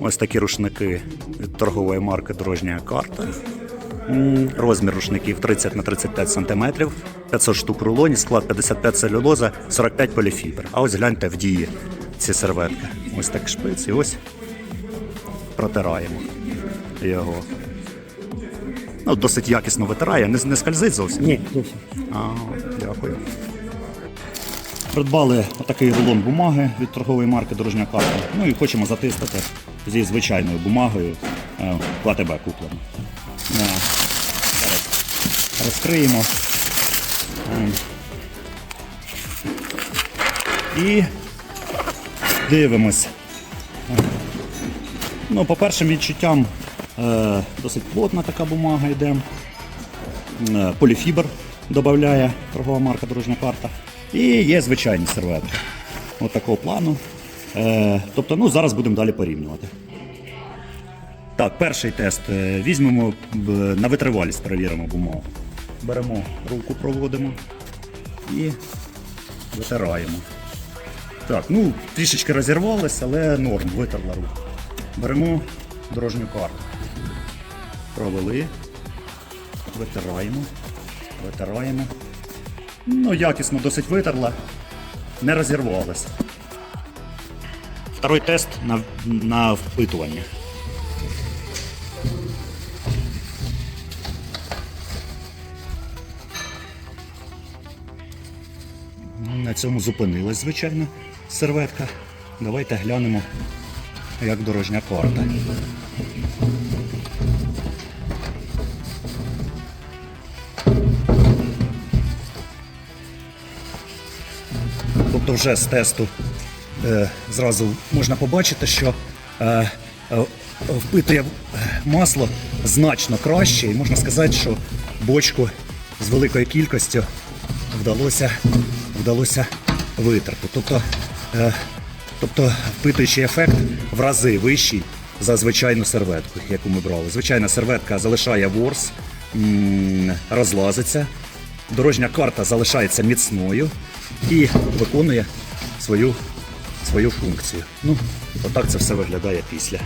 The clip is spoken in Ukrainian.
Ось такі рушники від торгової марки Дорожня карта. Розмір рушників 30 на 35 см, 500 штук рулоні, склад 55 целюлоза, 45 поліфібр. А ось гляньте в дії ці серветки. Ось так шпиц і ось протираємо його. Ну, досить якісно витирає, не, не скользить зовсім. Ні, зовсім. А, дякую. Придбали отакий рулон бумаги від торгової марки Дорожня карта. Ну і хочемо затиснути зі звичайною бумагою е, в куплено. Е, розкриємо. Е, І дивимось. Е, Ну, по першим відчуттям е, досить плотна така бумага йде. Е, поліфібр додає торгова марка Дорожня карта. І є звичайні серветки. Ось такого плану. Е, тобто, ну, зараз будемо далі порівнювати. Так, перший тест. Е, Візьмемо на витривалість, перевіримо бумагу. Беремо руку, проводимо і витираємо. Так, ну, трішечки розірвалося, але норм, витерла руку. Беремо дорожню карту. Провели. Витираємо. Витираємо. Ну, якісно досить витерла. Не розірвалася. Второй тест на, на впитування. На цьому зупинилась, звичайно, серветка. Давайте глянемо, як дорожня карта. Тобто вже з тесту зразу можна побачити, що е, е, впитує масло значно краще, і можна сказати, що бочку з великою кількістю вдалося, вдалося витерти. Тобто, е, тобто впитуючий ефект в рази вищий за звичайну серветку, яку ми брали. Звичайна серветка залишає ворс, розлазиться, дорожня карта залишається міцною і виконує свою, свою функцію. Ну, отак це все виглядає після.